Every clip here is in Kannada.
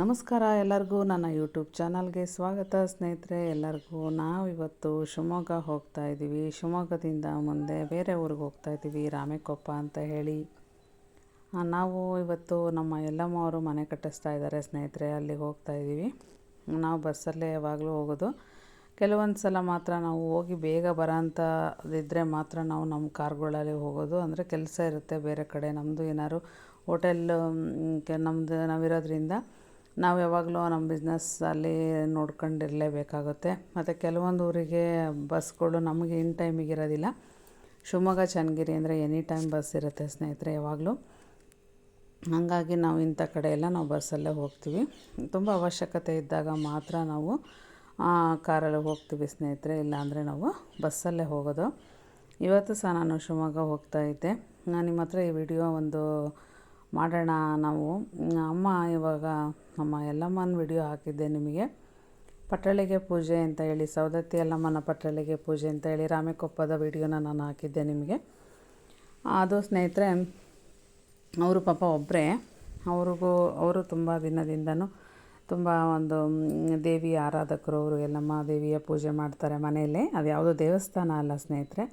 ನಮಸ್ಕಾರ ಎಲ್ಲರಿಗೂ ನನ್ನ ಯೂಟ್ಯೂಬ್ ಚಾನಲ್ಗೆ ಸ್ವಾಗತ ಸ್ನೇಹಿತರೆ ಎಲ್ಲರಿಗೂ. ನಾವು ಇವತ್ತು ಶಿವಮೊಗ್ಗ ಹೋಗ್ತಾ ಇದ್ದೀವಿ. ಶಿವಮೊಗ್ಗದಿಂದ ಮುಂದೆ ಬೇರೆ ಊರಿಗೆ ಹೋಗ್ತಾ ಇದ್ದೀವಿ, ರಾಮೇಕೊಪ್ಪ ಅಂತ ಹೇಳಿ. ನಾವು ಇವತ್ತು ನಮ್ಮ ಯಲ್ಲಮ್ಮ ಅವರು ಮನೆ ಕಟ್ಟಿಸ್ತಾ ಇದ್ದಾರೆ ಸ್ನೇಹಿತರೆ. ಅಲ್ಲಿಗೆ ಹೋಗ್ತಾ ಇದ್ದೀವಿ. ನಾವು ಬಸ್ಸಲ್ಲೇ ಯಾವಾಗಲೂ ಹೋಗೋದು. ಕೆಲವೊಂದು ಸಲ ಮಾತ್ರ ನಾವು ಹೋಗಿ ಬೇಗ ಬರೋಂಥದ್ದಿದ್ದರೆ ಮಾತ್ರ ನಾವು ನಮ್ಮ ಕಾರ್ಗಳಲ್ಲಿ ಹೋಗೋದು. ಅಂದರೆ ಕೆಲಸ ಇರುತ್ತೆ ಬೇರೆ ಕಡೆ. ನಮ್ಮದು ಏನಾದ್ರು ಹೋಟೆಲ್ ನಮ್ಮದು ನಾವಿರೋದ್ರಿಂದ ನಾವು ಯಾವಾಗಲೂ ನಮ್ಮ ಬಿಸ್ನೆಸ್ ಅಲ್ಲಿ ನೋಡ್ಕೊಂಡಿರಲೇಬೇಕಾಗುತ್ತೆ. ಮತ್ತು ಕೆಲವೊಂದು ಊರಿಗೆ ಬಸ್ಗಳು ನಮಗೆ ಇನ್ ಟೈಮಿಗೆ ಇರೋದಿಲ್ಲ ಶಿವಮೊಗ್ಗ, ಚನ್ನಗಿರಿ ಅಂದರೆ ಎನಿ ಟೈಮ್ ಬಸ್ ಇರುತ್ತೆ ಸ್ನೇಹಿತರೆ ಯಾವಾಗಲೂ. ಹಾಗಾಗಿ ನಾವು ಇಂಥ ಕಡೆ ಎಲ್ಲ ನಾವು ಬಸ್ಸಲ್ಲೇ ಹೋಗ್ತೀವಿ. ತುಂಬ ಅವಶ್ಯಕತೆ ಇದ್ದಾಗ ಮಾತ್ರ ನಾವು ಕಾರಲ್ಲಿ ಹೋಗ್ತೀವಿ ಸ್ನೇಹಿತರೆ, ಇಲ್ಲಾಂದರೆ ನಾವು ಬಸ್ಸಲ್ಲೇ ಹೋಗೋದು. ಇವತ್ತು ಸಹ ನಾನು ಶಿವಮೊಗ್ಗ ಹೋಗ್ತಾ ಇದ್ದೆ. ನಾನು ನಿಮ್ಮ ಹತ್ರ ಈ ವಿಡಿಯೋ ಒಂದು ಮಾಡೋಣ ನಾವು. ಅಮ್ಮ ಇವಾಗ, ನಮ್ಮ ಯಲ್ಲಮ್ಮನ ವಿಡಿಯೋ ಹಾಕಿದ್ದೆ ನಿಮಗೆ. ಪಟ್ಟಳಿಗೆ ಪೂಜೆ ಅಂತ ಹೇಳಿ ಸೌದತ್ತಿ ಯಲ್ಲಮ್ಮನ ಪಟ್ಟಳಿಗೆ ಪೂಜೆ ಅಂತ ಹೇಳಿ, ರಾಮೇಕೊಪ್ಪದ ವಿಡಿಯೋನ ನಾನು ಹಾಕಿದ್ದೆ ನಿಮಗೆ. ಅದು ಸ್ನೇಹಿತರೆ, ಅವರು ಪಾಪ ಒಬ್ಬರೇ. ಅವ್ರಿಗೂ, ಅವರು ತುಂಬ ದಿನದಿಂದನೂ ತುಂಬ ಒಂದು ದೇವಿ ಆರಾಧಕರು ಅವರು ಎಲ್ಲಮ್ಮ ದೇವಿಯ ಪೂಜೆ ಮಾಡ್ತಾರೆ ಮನೆಯಲ್ಲೇ. ಅದು ಯಾವುದೋ ದೇವಸ್ಥಾನ ಅಲ್ಲ ಸ್ನೇಹಿತರೆ.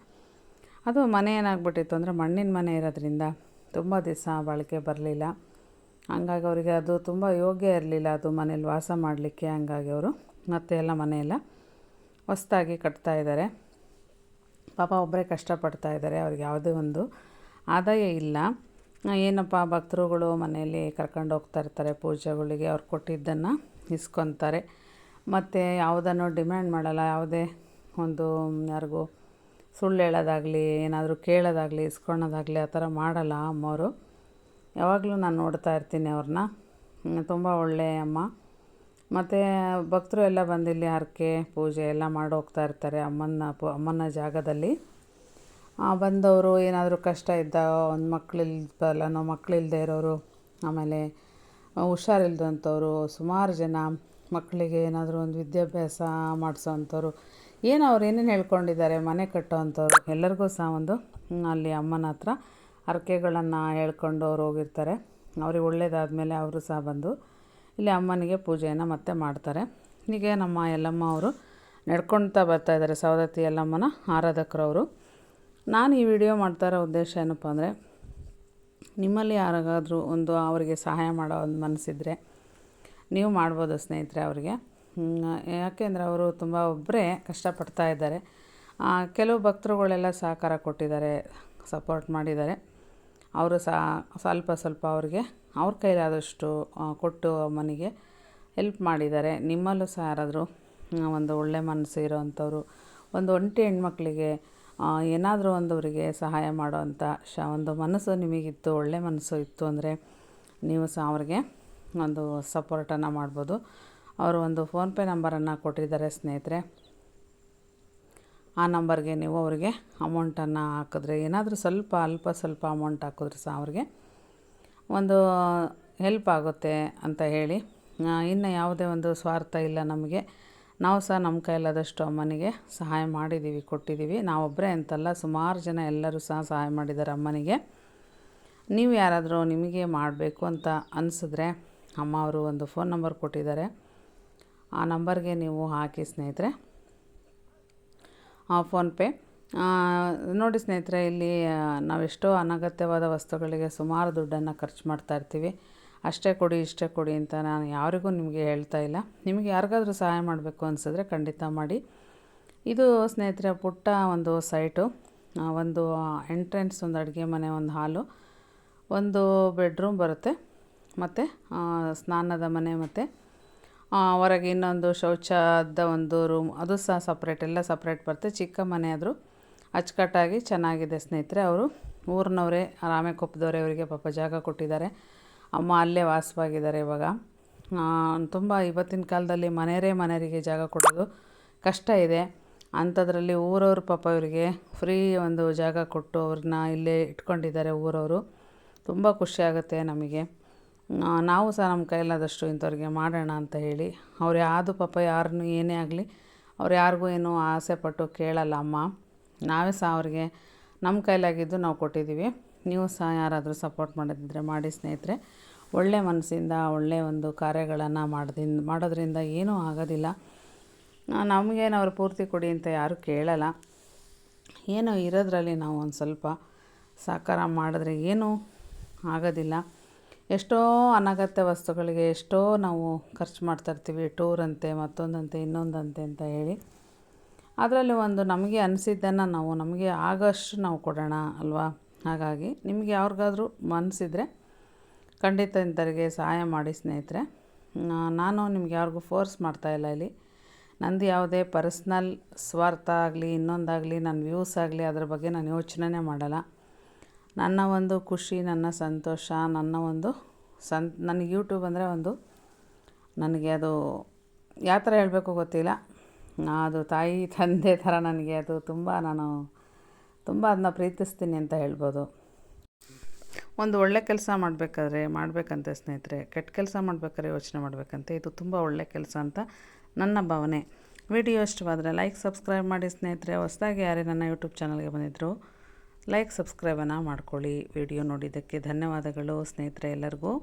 ಅದು ಮನೆ ಏನಾಗ್ಬಿಟ್ಟಿತ್ತು ಅಂದರೆ ಮಣ್ಣಿನ ಮನೆ ಇರೋದ್ರಿಂದ ತುಂಬ ದಿವಸ ಬಾಳಿಕೆ ಬರಲಿಲ್ಲ. ಹಂಗಾಗಿ ಅವರಿಗೆ ಅದು ತುಂಬ ಯೋಗ್ಯ ಇರಲಿಲ್ಲ ಅದು ಮನೇಲಿ ವಾಸ ಮಾಡಲಿಕ್ಕೆ. ಹಂಗಾಗಿ ಅವರು ಮತ್ತೆ ಎಲ್ಲ ಮನೆಯೆಲ್ಲ ಹೊಸ್ದಾಗಿ ಕಟ್ತಾ ಇದ್ದಾರೆ. ಪಾಪ ಒಬ್ಬರೇ ಕಷ್ಟಪಡ್ತಾ ಇದ್ದಾರೆ. ಅವ್ರಿಗೆ ಯಾವುದೇ ಒಂದು ಆದಾಯ ಇಲ್ಲ. ಏನಪ್ಪ ಭಕ್ತರುಗಳು ಮನೆಯಲ್ಲಿ ಕರ್ಕೊಂಡು ಹೋಗ್ತಾ ಇರ್ತಾರೆ, ಪೂಜೆಗಳಿಗೆ ಅವ್ರು ಕೊಟ್ಟಿದ್ದನ್ನು ಇಸ್ಕೊತಾರೆ. ಮತ್ತು ಯಾವುದನ್ನು ಡಿಮ್ಯಾಂಡ್ ಮಾಡಲ್ಲ, ಯಾವುದೇ ಒಂದು ಯಾರಿಗೂ ಸುಳ್ಳು ಹೇಳೋದಾಗಲಿ, ಏನಾದರೂ ಕೇಳೋದಾಗಲಿ ಇಸ್ಕೊಳೋದಾಗಲಿ ಆ ಥರ ಮಾಡಲ್ಲ ಅಮ್ಮವರು. ಯಾವಾಗಲೂ ನಾನು ನೋಡ್ತಾ ಇರ್ತೀನಿ ಅವ್ರನ್ನ. ತುಂಬ ಒಳ್ಳೆಯ ಅಮ್ಮ. ಮತ್ತು ಭಕ್ತರು ಎಲ್ಲ ಬಂದಿಲ್ಲಿ ಹರಕೆ, ಪೂಜೆ ಎಲ್ಲ ಮಾಡಿ ಹೋಗ್ತಾ ಇರ್ತಾರೆ ಅಮ್ಮನ ಪು, ಅಮ್ಮನ ಜಾಗದಲ್ಲಿ. ಬಂದವರು ಏನಾದರೂ ಕಷ್ಟ ಇದ್ದ ಒಂದು ಮಕ್ಕಳಿಲ್ದಲ್ಲ ನಾವು ಮಕ್ಕಳಿಲ್ಲದೆ ಇರೋರು, ಆಮೇಲೆ ಹುಷಾರಿಲ್ದಂಥವ್ರು, ಸುಮಾರು ಜನ ಮಕ್ಕಳಿಗೆ ಏನಾದರೂ ಒಂದು ವಿದ್ಯಾಭ್ಯಾಸ ಮಾಡಿಸೋವಂಥವ್ರು ಏನು ಅವ್ರು ಏನೇನು ಹೇಳ್ಕೊಂಡಿದ್ದಾರೆ, ಮನೆ ಕಟ್ಟೋವಂಥವ್ರು ಎಲ್ಲರಿಗೂ ಸಹ ಒಂದು ಅಲ್ಲಿ ಅಮ್ಮನ ಹತ್ರ ಹರಕೆಗಳನ್ನು ಹೇಳ್ಕೊಂಡು ಅವ್ರು ಹೋಗಿರ್ತಾರೆ. ಅವ್ರಿಗೆ ಒಳ್ಳೇದಾದಮೇಲೆ ಅವರು ಸಹ ಬಂದು ಇಲ್ಲಿ ಅಮ್ಮನಿಗೆ ಪೂಜೆಯನ್ನು ಮತ್ತೆ ಮಾಡ್ತಾರೆ. ಹೀಗೆ ನಮ್ಮ ಯಲ್ಲಮ್ಮ ಅವರು ನಡ್ಕೊಳ್ತಾ ಬರ್ತಾ ಇದ್ದಾರೆ, ಸವದತ್ತಿ ಯಲ್ಲಮ್ಮನ ಆರಾಧಕರವರು. ನಾನು ಈ ವಿಡಿಯೋ ಮಾಡ್ತಾ ಇರೋ ಉದ್ದೇಶ ಏನಪ್ಪ ಅಂದರೆ, ನಿಮ್ಮಲ್ಲಿ ಯಾರಿಗಾದರೂ ಒಂದು ಅವರಿಗೆ ಸಹಾಯ ಮಾಡೋ ಒಂದು ಮನಸ್ಸಿದ್ರೆ, ನೀವು ಮಾಡ್ಬೋದು ಸ್ನೇಹಿತರೆ ಅವರಿಗೆ. ಯಾಕೆಂದರೆ ಅವರು ತುಂಬ ಒಬ್ಬರೇ ಕಷ್ಟಪಡ್ತಾ ಇದ್ದಾರೆ. ಕೆಲವು ಭಕ್ತರುಗಳೆಲ್ಲ ಸಹಕಾರ ಕೊಟ್ಟಿದ್ದಾರೆ ಸಪೋರ್ಟ್ ಮಾಡಿದ್ದಾರೆ. ಅವರು ಸಹ ಸ್ವಲ್ಪ ಸ್ವಲ್ಪ ಅವ್ರಿಗೆ ಅವ್ರ ಕೈಲಾದಷ್ಟು ಕೊಟ್ಟು ಮನೆಗೆ ಹೆಲ್ಪ್ ಮಾಡಿದ್ದಾರೆ. ನಿಮ್ಮಲ್ಲೂ ಸಹ ಯಾರಾದರೂ ಒಂದು ಒಳ್ಳೆ ಮನಸ್ಸು ಇರೋವಂಥವ್ರು ಒಂದು ಒಂಟಿ ಹೆಣ್ಮಕ್ಳಿಗೆ ಏನಾದರೂ ಒಂದು ಅವರಿಗೆ ಸಹಾಯ ಮಾಡೋವಂಥ ಶ, ಒಂದು ಮನಸ್ಸು ನಿಮಗಿತ್ತು, ಒಳ್ಳೆ ಮನಸ್ಸು ಇತ್ತು ಅಂದರೆ ನೀವು ಸಹ ಅವ್ರಿಗೆ ಒಂದು ಸಪೋರ್ಟನ್ನು ಮಾಡ್ಬೋದು. ಅವರು ಒಂದು ಫೋನ್ಪೇ ನಂಬರನ್ನು ಕೊಟ್ಟಿದ್ದಾರೆ ಸ್ನೇಹಿತರೆ. ಆ ನಂಬರ್ಗೆ ನೀವು ಅವರಿಗೆ ಅಮೌಂಟನ್ನು ಹಾಕಿದ್ರೆ, ಏನಾದರೂ ಸ್ವಲ್ಪ ಅಲ್ಪ ಸ್ವಲ್ಪ ಅಮೌಂಟ್ ಹಾಕಿದ್ರೆ ಸಹ ಅವ್ರಿಗೆ ಒಂದು ಹೆಲ್ಪ್ ಆಗುತ್ತೆ ಅಂತ ಹೇಳಿ ಇನ್ನು ಯಾವುದೇ ಒಂದು ಸ್ವಾರ್ಥ ಇಲ್ಲ ನಮಗೆ. ನಾವು ಸಹ ನಮ್ಮ ಕೈಲಾದಷ್ಟು ಅಮ್ಮನಿಗೆ ಸಹಾಯ ಮಾಡಿದ್ದೀವಿ, ಕೊಟ್ಟಿದ್ದೀವಿ. ನಾವೊಬ್ಬರೇ ಅಂತಲ್ಲ, ಸುಮಾರು ಜನ ಎಲ್ಲರೂ ಸಹ ಸಹಾಯ ಮಾಡಿದ್ದಾರೆ ಅಮ್ಮನಿಗೆ. ನೀವು ಯಾರಾದರೂ ನಿಮಗೆ ಮಾಡಬೇಕು ಅಂತ ಅನಿಸಿದ್ರೆ ಅಮ್ಮ ಅವರು ಒಂದು ಫೋನ್ ನಂಬರ್ ಕೊಟ್ಟಿದ್ದಾರೆ. ಆ ನಂಬರ್ಗೆ ನೀವು ಹಾಕಿ ಸ್ನೇಹಿತರೆ. ಫೋನ್ಪೇ ನೋಡಿ ಸ್ನೇಹಿತರೆ, ಇಲ್ಲಿ ನಾವೆಷ್ಟೋ ಅನಗತ್ಯವಾದ ವಸ್ತುಗಳಿಗೆ ಸುಮಾರು ದುಡ್ಡನ್ನು ಖರ್ಚು ಮಾಡ್ತಾ ಇರ್ತೀವಿ. ಅಷ್ಟೇ ಕೊಡಿ, ಇಷ್ಟೇ ಕೊಡಿ ಅಂತ ನಾನು ಯಾರಿಗೂ ನಿಮಗೆ ಹೇಳ್ತಾ ಇಲ್ಲ. ನಿಮಗೆ ಯಾರಿಗಾದರೂ ಸಹಾಯ ಮಾಡಬೇಕು ಅನಿಸಿದ್ರೆ ಖಂಡಿತ ಮಾಡಿ. ಇದು ಸ್ನೇಹಿತರೆ, ಪುಟ್ಟ ಒಂದು ಸೈಟು. ಒಂದು ಎಂಟ್ರೆನ್ಸ್ ಒಂದು ಅಡುಗೆ ಮನೆ, ಒಂದು ಹಾಲು, ಒಂದು ಬೆಡ್ರೂಮ್ ಬರುತ್ತೆ. ಮತ್ತು ಸ್ನಾನದ ಮನೆ ಮತ್ತು ಹೊರಗೆ ಇನ್ನೊಂದು ಶೌಚದ ಒಂದು ರೂಮ್. ಅದು ಸಹ ಸಪ್ರೇಟ್, ಎಲ್ಲ ಸಪ್ರೇಟ್ ಬರುತ್ತೆ. ಚಿಕ್ಕ ಮನೆ ಆದರೂ ಅಚ್ಚುಕಟ್ಟಾಗಿ ಚೆನ್ನಾಗಿದೆ ಸ್ನೇಹಿತರೆ ಅವರು. ಊರಿನವರೇ, ರಾಮೇಕೊಪ್ಪದವರೇ ಅವರಿಗೆ ಪಾಪ ಜಾಗ ಕೊಟ್ಟಿದ್ದಾರೆ. ಅಮ್ಮ ಅಲ್ಲೇ ವಾಸವಾಗಿದ್ದಾರೆ ಇವಾಗ. ತುಂಬ ಇವತ್ತಿನ ಕಾಲದಲ್ಲಿ ಮನೆಯರೇ ಮನೆಯರಿಗೆ ಜಾಗ ಕೊಡೋದು ಕಷ್ಟ ಇದೆ. ಅಂಥದ್ರಲ್ಲಿ ಊರವ್ರ ಪಾಪ ಇವರಿಗೆ ಫ್ರೀ ಒಂದು ಜಾಗ ಕೊಟ್ಟು ಅವ್ರನ್ನ ಇಲ್ಲೇ ಇಟ್ಕೊಂಡಿದ್ದಾರೆ ಊರವರು. ತುಂಬ ಖುಷಿ ಆಗುತ್ತೆ ನಮಗೆ. ನಾವು ಸಹ ನಮ್ಮ ಕೈಲಾದಷ್ಟು ಇಂಥವ್ರಿಗೆ ಮಾಡೋಣ ಅಂತ ಹೇಳಿ. ಅವ್ರು ಯಾವುದು ಪಾಪ ಯಾರನ್ನು ಏನೇ ಆಗಲಿ ಅವ್ರು ಯಾರಿಗೂ ಏನು ಆಸೆ ಪಟ್ಟು ಕೇಳಲ್ಲ ಅಮ್ಮ. ನಾವೇ ಸಹ ಅವ್ರಿಗೆ ನಮ್ಮ ಕೈಲಾಗಿದ್ದು ನಾವು ಕೊಟ್ಟಿದ್ದೀವಿ. ನೀವು ಸಹ ಯಾರಾದರೂ ಸಪೋರ್ಟ್ ಮಾಡೋದಿದ್ರೆ, ಮಾಡಿ ಸ್ನೇಹಿತರೆ, ಒಳ್ಳೆ ಮನಸ್ಸಿಂದ ಒಳ್ಳೆಯ ಒಂದು ಕಾರ್ಯಗಳನ್ನು ಮಾಡ್ದಿಂದ ಮಾಡೋದ್ರಿಂದ ಏನೂ ಆಗೋದಿಲ್ಲ. ನಮಗೇನು ಅವ್ರು ಪೂರ್ತಿ ಕೊಡಿ ಅಂತ ಯಾರೂ ಕೇಳಲ್ಲ. ಏನೋ ಇರೋದ್ರಲ್ಲಿ ನಾವು ಒಂದು ಸ್ವಲ್ಪ ಸಹಕಾರ ಮಾಡಿದ್ರೆ ಏನೂ ಆಗೋದಿಲ್ಲ. ಎಷ್ಟೋ ಅನಗತ್ಯ ವಸ್ತುಗಳಿಗೆ ಎಷ್ಟೋ ನಾವು ಖರ್ಚು ಮಾಡ್ತಾಯಿರ್ತೀವಿ ಟೂರ್ ಅಂತೆ, ಮತ್ತೊಂದಂತೆ, ಇನ್ನೊಂದಂತೆ ಅಂತ ಹೇಳಿ. ಅದರಲ್ಲಿ ಒಂದು ನಮಗೆ ಅನಿಸಿದ್ದನ್ನು ನಾವು, ನಮಗೆ ಆಗೋಷ್ಟು ನಾವು ಕೊಡೋಣ ಅಲ್ವಾ? ಹಾಗಾಗಿ ನಿಮಗೆ ಯಾರಿಗಾದ್ರೂ ಮನಸ್ಸಿದ್ರೆ ಖಂಡಿತ ಇಂಥವ್ರಿಗೆ ಸಹಾಯ ಮಾಡಿ ಸ್ನೇಹಿತರೆ. ನಾನು ನಿಮ್ಗೆ ಯಾರಿಗೂ ಫೋರ್ಸ್ ಮಾಡ್ತಾ ಇಲ್ಲ ಇಲ್ಲಿ. ನಂದು ಯಾವುದೇ ಪರ್ಸ್ನಲ್ ಸ್ವಾರ್ಥ ಆಗಲಿ, ಇನ್ನೊಂದಾಗಲಿ, ನನ್ನ ವ್ಯೂಸ್ ಆಗಲಿ, ಅದ್ರ ಬಗ್ಗೆ ನಾನು ಯೋಚನೆ ಮಾಡಲ್ಲ. ನನ್ನ ಒಂದು ಖುಷಿ, ನನ್ನ ಸಂತೋಷ, ನನ್ನ ಒಂದು ಸನ್ ನನಗೆ ಯೂಟ್ಯೂಬ್ ಅಂದರೆ ಒಂದು ನನಗೆ ಅದು ಯಾವ ಥರ ಹೇಳಬೇಕು ಗೊತ್ತಿಲ್ಲ. ಅದು ತಾಯಿ, ತಂದೆ ಥರ ನನಗೆ ಅದು ತುಂಬ ನಾನು ತುಂಬ ಅದನ್ನ ಪ್ರೀತಿಸ್ತೀನಿ ಅಂತ ಹೇಳ್ಬೋದು. ಒಂದು ಒಳ್ಳೆ ಕೆಲಸ ಮಾಡಬೇಕಾದ್ರೆ ಮಾಡಬೇಕಂತೆ ಸ್ನೇಹಿತರೆ, ಕೆಟ್ಟ ಕೆಲಸ ಮಾಡಬೇಕಾದ್ರೆ ಯೋಚನೆ ಮಾಡಬೇಕಂತೆ. ಇದು ತುಂಬ ಒಳ್ಳೆ ಕೆಲಸ ಅಂತ ನನ್ನ ಭಾವನೆ. ವಿಡಿಯೋ ಇಷ್ಟವಾದರೆ ಲೈಕ್, ಸಬ್ಸ್ಕ್ರೈಬ್ ಮಾಡಿ ಸ್ನೇಹಿತರೆ. ಹೊಸದಾಗಿ ಯಾರೇ ನನ್ನ ಯೂಟ್ಯೂಬ್ ಚಾನಲ್ಗೆ ಬಂದಿದ್ದರು ಲೈಕ್, ಸಬ್ಸ್ಕ್ರೈಬನ್ನು ಮಾಡ್ಕೊಳ್ಳಿ. ವಿಡಿಯೋ ನೋಡಿದ್ದಕ್ಕೆ ಧನ್ಯವಾದಗಳು ಸ್ನೇಹಿತರೆ ಎಲ್ಲರಿಗೂ.